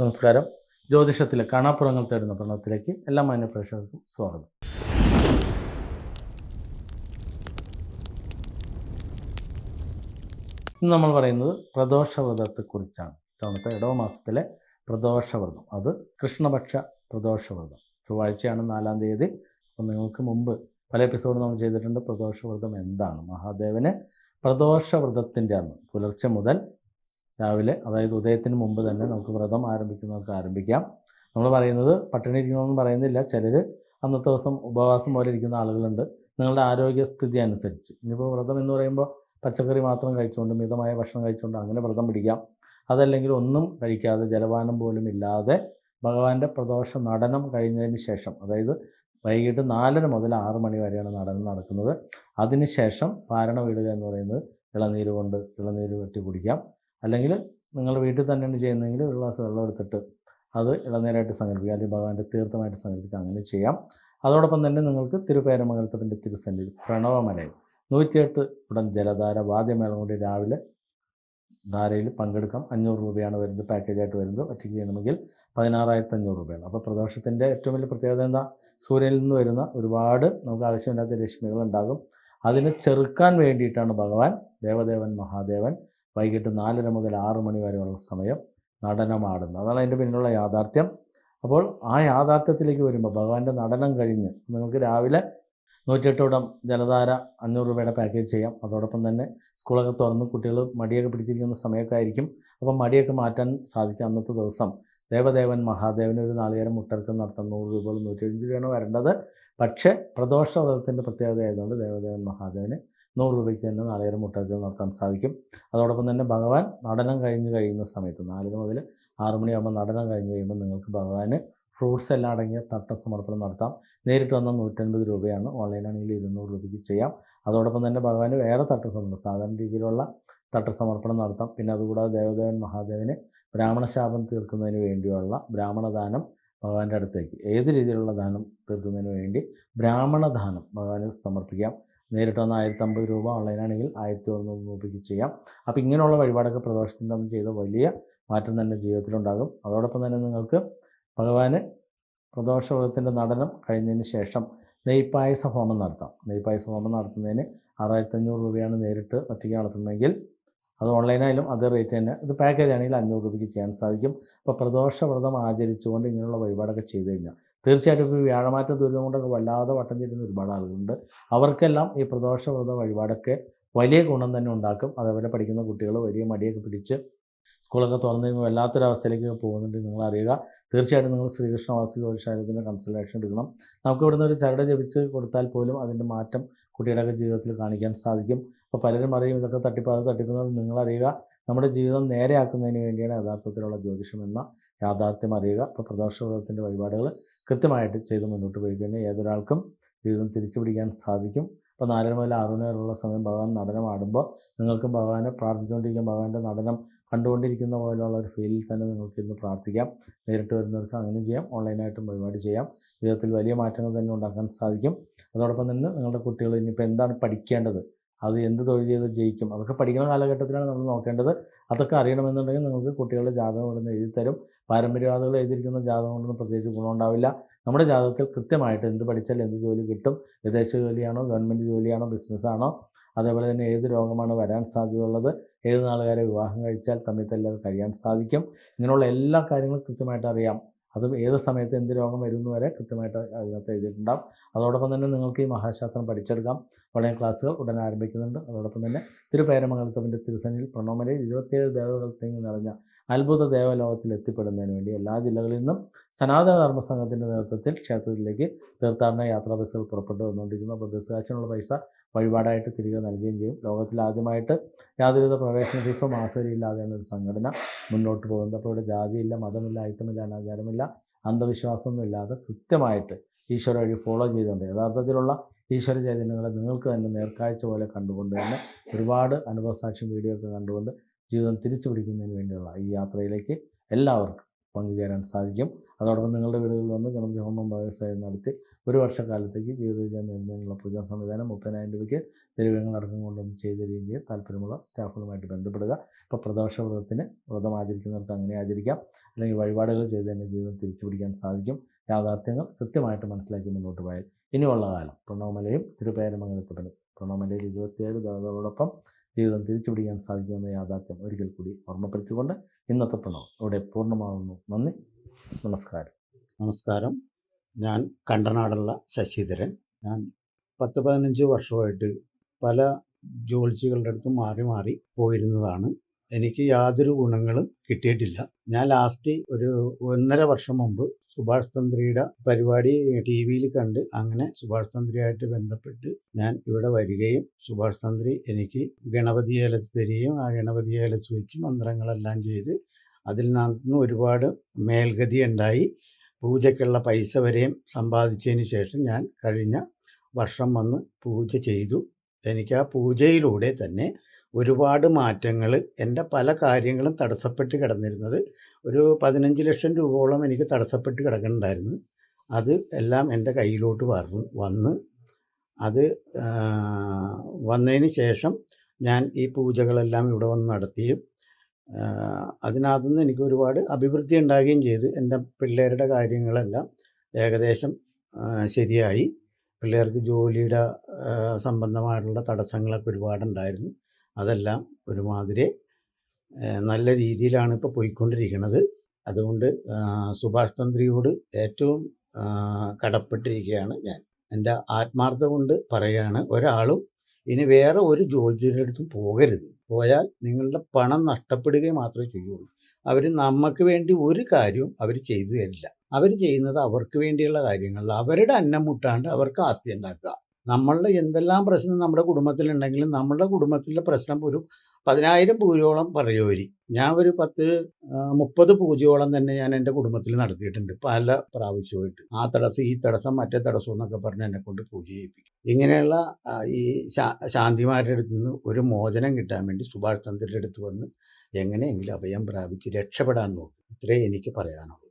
നമസ്കാരം. ജ്യോതിഷത്തിലെ കാണാപ്പുറങ്ങൾ തേടുന്ന പ്രണവത്തിലേക്ക് എല്ലാ മാന്യ പ്രേക്ഷകർക്കും സ്വാഗതം. ഇന്ന് നമ്മൾ പറയുന്നത് പ്രദോഷവ്രതത്തെക്കുറിച്ചാണ്. ഇത്തവണത്തെ ഇടവ മാസത്തിലെ പ്രദോഷവ്രതം. അത് കൃഷ്ണപക്ഷ പ്രദോഷവ്രതം. ചൊവ്വാഴ്ചയാണ് നാലാം തീയതി. അപ്പം നിങ്ങൾക്ക് മുമ്പ് പല എപ്പിസോഡും നമ്മൾ ചെയ്തിട്ടുണ്ട് പ്രദോഷവ്രതം എന്താണ്. മഹാദേവന് പ്രദോഷവ്രതത്തിന്റെ അന്ന് പുലർച്ചെ മുതൽ രാവിലെ അതായത് ഉദയത്തിന് മുമ്പ് തന്നെ നമുക്ക് വ്രതം ആരംഭിക്കുന്നവർക്ക് ആരംഭിക്കാം. നമ്മൾ പറയുന്നത് പട്ടിണി ഇരിക്കണമെന്ന് പറയുന്നില്ല. ചിലർ അന്നത്തെ ദിവസം ഉപവാസം പോലെ ഇരിക്കുന്ന ആളുകളുണ്ട്. നിങ്ങളുടെ ആരോഗ്യസ്ഥിതി അനുസരിച്ച്. ഇനിയിപ്പോൾ വ്രതം എന്ന് പറയുമ്പോൾ പച്ചക്കറി മാത്രം കഴിച്ചുകൊണ്ട് മിതമായ ഭക്ഷണം കഴിച്ചുകൊണ്ട് അങ്ങനെ വ്രതം പിടിക്കാം. അതല്ലെങ്കിൽ ഒന്നും കഴിക്കാതെ ജലപാനം പോലും ഇല്ലാതെ ഭഗവാന്റെ പ്രദോഷ നടനം കഴിഞ്ഞതിന് ശേഷം അതായത് വൈകിട്ട് നാലര മുതൽ ആറ് മണി വരെയാണ് നടനം നടക്കുന്നത്. അതിനുശേഷം പാരണ വീടുക എന്ന് പറയുന്നത് ഇളനീര് കൊണ്ട് ഇളനീര് വെട്ടി കുടിക്കാം. അല്ലെങ്കിൽ നിങ്ങൾ വീട്ടിൽ തന്നെയാണ് ചെയ്യുന്നതെങ്കിൽ ഒരു ഗ്ലാസ് വെള്ളം എടുത്തിട്ട് അത് ഇളനീരായിട്ട് സങ്കല്പിക്കുക അല്ലെങ്കിൽ ഭഗവാന്റെ തീർത്ഥമായിട്ട് സങ്കല്പിച്ച് അങ്ങനെ ചെയ്യാം. അതോടൊപ്പം തന്നെ നിങ്ങൾക്ക് തിരുപ്പേരമംഗലത്തിന്റെ തിരുസന്നിധി പ്രണവമലയിൽ നൂറ്റിയെട്ട് ഉടൻ ജലധാര വാദ്യമേളം കൊണ്ട് രാവിലെ ധാരയിൽ പങ്കെടുക്കാം. അഞ്ഞൂറ് രൂപയാണ് വരുന്നത് പാക്കേജായിട്ട് വരുന്നത്. ഒറ്റയ്ക്ക് ചെയ്യണമെങ്കിൽ പതിനാറായിരത്തി അഞ്ഞൂറ് രൂപയാണ്. അപ്പോൾ പ്രദോഷത്തിന്റെ ഏറ്റവും വലിയ പ്രത്യേകത എന്താ? സൂര്യനിൽ നിന്ന് വരുന്ന ഒരുപാട് നമുക്ക് ആവശ്യമില്ലാത്ത രശ്മികൾ ഉണ്ടാകും. അതിനെ ചെറുക്കാൻ വേണ്ടിയിട്ടാണ് ഭഗവാൻ ദേവദേവൻ മഹാദേവൻ വൈകിട്ട് നാലര മുതൽ ആറ് മണി വരെയുള്ള സമയം നടനമാടുന്നത് അതാണ് അതിന്റെ പിന്നിലുള്ള യാഥാർത്ഥ്യം. അപ്പോൾ ആ യാഥാർത്ഥ്യത്തിലേക്ക് വരുമ്പോൾ ഭഗവാന്റെ നടനം കഴിഞ്ഞ് നമുക്ക് രാവിലെ നൂറ്റെട്ടോടം ജലധാര അഞ്ഞൂറ് രൂപയുടെ പാക്കേജ് ചെയ്യാം. അതോടൊപ്പം തന്നെ സ്കൂളൊക്കെ തുറന്ന് കുട്ടികൾ മടിയൊക്കെ പിടിച്ചിരിക്കുന്ന സമയമൊക്കെ ആയിരിക്കും. അപ്പം മടിയൊക്കെ മാറ്റാൻ സാധിക്കും അന്നത്തെ ദിവസം. ദേവദേവൻ മഹാദേവന് ഒരു നാളികേരം മുട്ടർക്കം നടത്താൻ നൂറ് രൂപകൾ നൂറ്റിയഞ്ച് രൂപയാണ് വരേണ്ടത്. പക്ഷേ പ്രദോഷ വ്രതത്തിന്റെ പ്രത്യേകത ആയതുകൊണ്ട് ദേവദേവൻ മഹാദേവന് നൂറ് രൂപയ്ക്ക് തന്നെ നാളികേരം മുട്ടർക്കം നടത്താൻ സാധിക്കും. അതോടൊപ്പം തന്നെ ഭഗവാൻ നടനം കഴിഞ്ഞ് കഴിയുന്ന സമയത്ത് നാലര മുതൽ ആറ് മണിയാകുമ്പോൾ നടനം കഴിഞ്ഞ് കഴിയുമ്പോൾ നിങ്ങൾക്ക് ഭഗവാന് ഫ്രൂട്ട്സ് എല്ലാം അടങ്ങിയ തട്ട സമർപ്പണം നടത്താം. നേരിട്ട് വന്നാൽ നൂറ്റൻപത് രൂപയാണ്. ഓൺലൈനാണെങ്കിൽ ഇരുന്നൂറ് രൂപയ്ക്ക് ചെയ്യാം. അതോടൊപ്പം തന്നെ ഭഗവാന് വേറെ തട്ട സമർപ്പണം സാധാരണ രീതിയിലുള്ള തട്ട സമർപ്പണം നടത്താം. പിന്നെ അതുകൂടാതെ ദേവദേവൻ മഹാദേവന് ബ്രാഹ്മണശാപം തീർക്കുന്നതിന് വേണ്ടിയുള്ള ബ്രാഹ്മണദാനം ഭഗവാന്റെ അടുത്തേക്ക്. ഏത് രീതിയിലുള്ള ദാനം തീർക്കുന്നതിന് വേണ്ടി ബ്രാഹ്മണദാനം ഭഗവാന് സമർപ്പിക്കാം. നേരിട്ട് വന്ന ആയിരത്തി അമ്പത് രൂപ ഓൺലൈനാണെങ്കിൽ ആയിരത്തി ഒരുന്നൂറ് രൂപയ്ക്ക് ചെയ്യാം. അപ്പോൾ ഇങ്ങനെയുള്ള വഴിപാടൊക്കെ പ്രദോഷത്തിന് തമ്മിൽ ചെയ്ത വലിയ മാറ്റം തന്നെ ജീവിതത്തിലുണ്ടാകും. അതോടൊപ്പം തന്നെ നിങ്ങൾക്ക് ഭഗവാന് പ്രദോഷവ്രതത്തിന്റെ നടനം കഴിഞ്ഞതിന് ശേഷം നെയ്പായസ ഹോമം നടത്താം. നെയ്പായസ ഹോമം നടത്തുന്നതിന് ആറായിരത്തി അഞ്ഞൂറ് രൂപയാണ് നേരിട്ട് ഒറ്റയ്ക്ക് നടത്തുന്നതെങ്കിൽ അത് ഓൺലൈനായാലും അതേ റേറ്റ് തന്നെ. ഇത് പാക്കേജ് ആണെങ്കിൽ അഞ്ഞൂറ് രൂപയ്ക്ക് ചെയ്യാൻ സാധിക്കും. അപ്പോൾ പ്രദോഷവ്രതം ആചരിച്ചുകൊണ്ട് ഇങ്ങനെയുള്ള വഴിപാടൊക്കെ ചെയ്തു കഴിഞ്ഞാൽ തീർച്ചയായിട്ടും ഇപ്പോൾ വ്യാഴമാറ്റ ദുരിതം കൊണ്ടൊക്കെ വല്ലാതെ വട്ടം ചേരുന്ന ഒരുപാട് ആളുകളുണ്ട്. അവർക്കെല്ലാം ഈ പ്രദോഷവ്രത വഴിപാടൊക്കെ വലിയ ഗുണം തന്നെ ഉണ്ടാക്കും. അതേപോലെ പഠിക്കുന്ന കുട്ടികൾ വലിയ മടിയൊക്കെ പിടിച്ച് സ്കൂളൊക്കെ തുറന്നു കഴിയുമ്പോൾ വല്ലാത്തൊരവസ്ഥയിലേക്ക് പോകുന്നുണ്ട് നിങ്ങൾ അറിയുക. തീർച്ചയായിട്ടും നിങ്ങൾ ശ്രീകൃഷ്ണ വാസി ജ്യോതിഷാലയത്തിന്റെ കൺസൾട്ടേഷൻ എടുക്കണം. നമുക്ക് ഇവിടുന്ന് ഒരു ചരട് ജപിച്ച് കൊടുത്താൽ പോലും അതിന്റെ മാറ്റം കുട്ടിയുടെയൊക്കെ ജീവിതത്തിൽ കാണിക്കാൻ സാധിക്കും. അപ്പോൾ പലരും അറിയും ഇതൊക്കെ തട്ടിപ്പാതെ തട്ടിക്കുന്നത് നിങ്ങൾ അറിയുക. നമ്മുടെ ജീവിതം നേരെയാക്കുന്നതിന് വേണ്ടിയാണ് യഥാർത്ഥത്തിലുള്ള ജ്യോതിഷം എന്ന യാഥാർത്ഥ്യം അറിയുക. അപ്പോൾ പ്രദോഷവ്രതത്തിന്റെ വഴിപാടുകൾ കൃത്യമായിട്ട് ചെയ്ത് മുന്നോട്ട് പോയി കഴിഞ്ഞാൽ ഏതൊരാൾക്കും ജീവിതം തിരിച്ചു പിടിക്കാൻ സാധിക്കും. ഇപ്പോൾ നാലര മുതൽ ആറു വരെയുള്ള സമയം ഭഗവാൻ നടനമാടുമ്പോൾ നിങ്ങൾക്കും ഭഗവാനെ പ്രാർത്ഥിച്ചുകൊണ്ടിരിക്കും. ഭഗവാന്റെ നടനം കണ്ടുകൊണ്ടിരിക്കുന്ന പോലെയുള്ള ഒരു ഫീലിൽ തന്നെ നിങ്ങൾക്ക് ഇന്ന് പ്രാർത്ഥിക്കാം. നേരിട്ട് വരുന്നവർക്ക് അങ്ങനെ ചെയ്യാം. ഓൺലൈനായിട്ടും പരിപാടി ചെയ്യാം. ജീവിതത്തിൽ വലിയ മാറ്റങ്ങൾ തന്നെ ഉണ്ടാക്കാൻ സാധിക്കും. അതോടൊപ്പം തന്നെ നിങ്ങളുടെ കുട്ടികൾ ഇനിയിപ്പോൾ എന്താണ് പഠിക്കേണ്ടത്? അത് എന്ത് തൊഴിൽ ചെയ്ത് ജയിക്കും? അതൊക്കെ പഠിക്കുന്ന കാലഘട്ടത്തിലാണ് നമ്മൾ നോക്കേണ്ടത്. അതൊക്കെ അറിയണമെന്നുണ്ടെങ്കിൽ നിങ്ങൾക്ക് കുട്ടികളുടെ ജാതകം ഇവിടുന്ന് എഴുതി തരും പാരമ്പര്യവാദികൾ എഴുതിയിരിക്കുന്ന ജാതകം കൊണ്ടൊന്നും പ്രത്യേകിച്ച് ഗുണമുണ്ടാവില്ല. നമ്മുടെ ജാതകത്തിൽ കൃത്യമായിട്ട് എന്ത് പഠിച്ചാൽ എന്ത് ജോലി കിട്ടും. വിദേശ ജോലിയാണോ ഗവൺമെന്റ് ജോലിയാണോ ബിസിനസ്സാണോ അതേപോലെ തന്നെ ഏത് രോഗമാണ് വരാൻ സാധ്യതയുള്ളത് ഏത് നാളുകാരെ വിവാഹം കഴിച്ചാൽ തമ്മിൽ കഴിയാൻ സാധിക്കും. ഇങ്ങനെയുള്ള എല്ലാ കാര്യങ്ങളും കൃത്യമായിട്ട് അറിയാം. അത് ഏത് സമയത്ത് എന്ത് രോഗം വരുന്നു വരെ കൃത്യമായിട്ട് അതിനകത്ത് എഴുതിയിട്ടുണ്ടാകും അതോടൊപ്പം തന്നെ നിങ്ങൾക്ക് ഈ മഹാശാസ്ത്രം പഠിച്ചെടുക്കാം. വളരെ ക്ലാസ്സുകൾ ഉടൻ ആരംഭിക്കുന്നുണ്ട്. അതോടൊപ്പം തന്നെ തിരുപേരമംഗലത്തവന്റെ തിരുസനിൽ പ്രണോമലയിൽ ഇരുപത്തിയേഴ് ദേവകൾ തിങ്ങി നിറഞ്ഞ അത്ഭുത ദേവലോകത്തിൽ എത്തിപ്പെടുന്നതിന് വേണ്ടി എല്ലാ ജില്ലകളിൽ നിന്നും സനാതന ധർമ്മ സംഘത്തിന്റെ നേതൃത്വത്തിൽ ക്ഷേത്രത്തിലേക്ക് തീർത്ഥാടന യാത്രാ ബസ്സുകൾ പുറപ്പെട്ടു വന്നുകൊണ്ടിരിക്കുന്നു. അപ്പോൾ ബസ് കാശിനുള്ള പൈസ വഴിപാടായിട്ട് തിരികെ നൽകുകയും ചെയ്യും. ലോകത്തിൽ ആദ്യമായിട്ട് യാതൊരുവിധ പ്രവേശന ഫീസോ മാസവരിയില്ലാതെയാണ് ഒരു സംഘടന മുന്നോട്ട് പോകുന്നത്. അപ്പോൾ ഇവിടെ ജാതിയില്ല മതമില്ല ഐത്തമില്ല അനാചാരമില്ല അന്ധവിശ്വാസമൊന്നും ഇല്ലാതെ കൃത്യമായിട്ട് ഈശ്വര വഴി ഫോളോ ചെയ്തുകൊണ്ട് യഥാർത്ഥത്തിലുള്ള ഈശ്വര ചൈതന്യങ്ങളെ നിങ്ങൾക്ക് തന്നെ നേർക്കാഴ്ച പോലെ കണ്ടുകൊണ്ട് തന്നെ ഒരുപാട് അനുഭവസാക്ഷ്യം വീഡിയോ ഒക്കെ കണ്ടുകൊണ്ട് ജീവിതം തിരിച്ചു പിടിക്കുന്നതിന് വേണ്ടിയുള്ള ഈ യാത്രയിലേക്ക് എല്ലാവർക്കും പങ്കുചേരാൻ സാധിക്കും. അതോടൊപ്പം നിങ്ങളുടെ വീടുകളിൽ വന്ന് ഗണപതി ഹോമം വ്യവസായം നടത്തി ഒരു വർഷക്കാലത്തേക്ക് ജീവിത വിജയം നേടുന്നതിനുള്ള പൂജാ സംവിധാനം മുപ്പതിനായിരം രൂപയ്ക്ക് തെരുവങ്ങൾ അടക്കം കൊണ്ടൊന്ന് ചെയ്ത ചെയ്യും താല്പര്യമുള്ള സ്റ്റാഫുകളുമായിട്ട് ബന്ധപ്പെടുക. ഇപ്പോൾ പ്രദോഷ വ്രതത്തിന് വ്രതം ആചരിക്കുന്നവർക്ക് അങ്ങനെ ആചരിക്കാം. അല്ലെങ്കിൽ വഴിപാടുകൾ ചെയ്ത് തന്നെ ജീവിതം തിരിച്ചു പിടിക്കാൻ സാധിക്കും. യാഥാർത്ഥ്യങ്ങൾ കൃത്യമായിട്ട് മനസ്സിലാക്കി മുന്നോട്ട് പോയാൽ ഇനിയുള്ള കാലം പ്രണവമലയും തിരുപേരമംഗലത്തപ്പനും പ്രണവമലയിൽ ഇരുപത്തിയേഴ് ദേവതകളോടൊപ്പം ജീവിതം തിരിച്ചു പിടിക്കാൻ സാധിക്കുമെന്ന യാഥാർത്ഥ്യം ഒരിക്കൽ കൂടി ഓർമ്മപ്പെടുത്തിക്കൊണ്ട് ഇന്നത്തെ പ്രണവം ഇവിടെ പൂർണമാകുന്നു നന്ദി. നമസ്കാരം. നമസ്കാരം. ഞാൻ കണ്ടനാടുള്ള ശശിധരൻ. ഞാൻ പത്ത് പതിനഞ്ച് വർഷമായിട്ട് പല ജോലിസികളുടെ അടുത്ത് മാറി മാറി പോയിരുന്നതാണ്. എനിക്ക് യാതൊരു ഗുണങ്ങളും കിട്ടിയിട്ടില്ല. ഞാൻ ലാസ്റ്റ് ഒരു ഒന്നര വർഷം മുമ്പ് സുഭാഷ് തന്ത്രിയുടെ പരിപാടി ടി വിയിൽ കണ്ട് അങ്ങനെ സുഭാഷ് തന്ത്രിയായിട്ട് ബന്ധപ്പെട്ട് ഞാൻ ഇവിടെ വരികയും സുഭാഷ് തന്ത്രി എനിക്ക് ഗണപതി ഏലസ് തരികയും ആ ഗണപതി ഏലസ് വെച്ച് മന്ത്രങ്ങളെല്ലാം ചെയ്ത് അതിൽ നിന്ന് ഒരുപാട് മേൽഗതി ഉണ്ടായി. പൂജയ്ക്കുള്ള പൈസ വരെയും സമ്പാദിച്ചതിന് ശേഷം ഞാൻ കഴിഞ്ഞ വർഷം വന്ന് പൂജ ചെയ്തു. എനിക്ക് ആ പൂജയിലൂടെ തന്നെ ഒരുപാട് മാറ്റങ്ങൾ എന്റെ പല കാര്യങ്ങളും തടസ്സപ്പെട്ട് കിടന്നിരുന്നത്. ഒരു പതിനഞ്ച് ലക്ഷം രൂപയോളം എനിക്ക് തടസ്സപ്പെട്ട് കിടക്കുന്നുണ്ടായിരുന്നു. അത് എല്ലാം എന്റെ കയ്യിലോട്ട് വന്നു വന്ന് അത് വന്നതിന് ശേഷം ഞാൻ ഈ പൂജകളെല്ലാം ഇവിടെ വന്ന് നടത്തിയും അതിനകത്തുനിന്ന് എനിക്ക് ഒരുപാട് അഭിവൃദ്ധി ഉണ്ടാകുകയും ചെയ്ത് എന്റെ പിള്ളേരുടെ കാര്യങ്ങളെല്ലാം ഏകദേശം ശരിയായി. പിള്ളേർക്ക് ജോലിയുടെ സംബന്ധമായിട്ടുള്ള തടസ്സങ്ങളൊക്കെ ഒരുപാടുണ്ടായിരുന്നു. അതെല്ലാം ഒരുമാതിരി നല്ല രീതിയിലാണ് ഇപ്പോൾ പോയിക്കൊണ്ടിരിക്കുന്നത് അതുകൊണ്ട് സുഭാഷ് തന്ത്രിയോട് ഏറ്റവും കടപ്പെട്ടിരിക്കുകയാണ് ഞാൻ. എന്റെ ആത്മാർത്ഥ കൊണ്ട് പറയുകയാണ് ഒരാളും ഇനി വേറെ ഒരു ജോലിജിയുടെ അടുത്തും പോകരുത്. പോയാൽ നിങ്ങളുടെ പണം നഷ്ടപ്പെടുകയും മാത്രമേ ചെയ്യുള്ളൂ. അവർ നമുക്ക് വേണ്ടി ഒരു കാര്യവും അവർ ചെയ്തു തരില്ല. അവർ ചെയ്യുന്നത് അവർക്ക് വേണ്ടിയുള്ള കാര്യങ്ങളിൽ അവരുടെ അന്നം മുട്ടാണ്ട് അവർക്ക് ആസ്തി ഉണ്ടാക്കുക. നമ്മളുടെ എന്തെല്ലാം പ്രശ്നം നമ്മുടെ കുടുംബത്തിലുണ്ടെങ്കിലും നമ്മളുടെ കുടുംബത്തിലെ പ്രശ്നം ഒരു പതിനായിരം പൂജയോളം പറയുവരി ഞാൻ ഒരു പത്ത് മുപ്പത് പൂജയോളം തന്നെ ഞാൻ എന്റെ കുടുംബത്തിൽ നടത്തിയിട്ടുണ്ട് പല പ്രാവശ്യമായിട്ട്. ആ തടസ്സം ഈ തടസ്സം മറ്റേ തടസ്സം എന്നൊക്കെ പറഞ്ഞ് എന്നെ കൊണ്ട് പൂജ ചെയ്യിപ്പിക്കും. ഇങ്ങനെയുള്ള ഈ ശാന്തിമാരുടെ അടുത്ത് നിന്ന് ഒരു മോചനം കിട്ടാൻ വേണ്ടി സുഭാഷ് ചന്ദ്രന്റെ അടുത്ത് വന്ന് എങ്ങനെയെങ്കിലും അഭയം പ്രാപിച്ച് രക്ഷപ്പെടാൻ നോക്കും. ഇത്രേ എനിക്ക് പറയാനുള്ളൂ.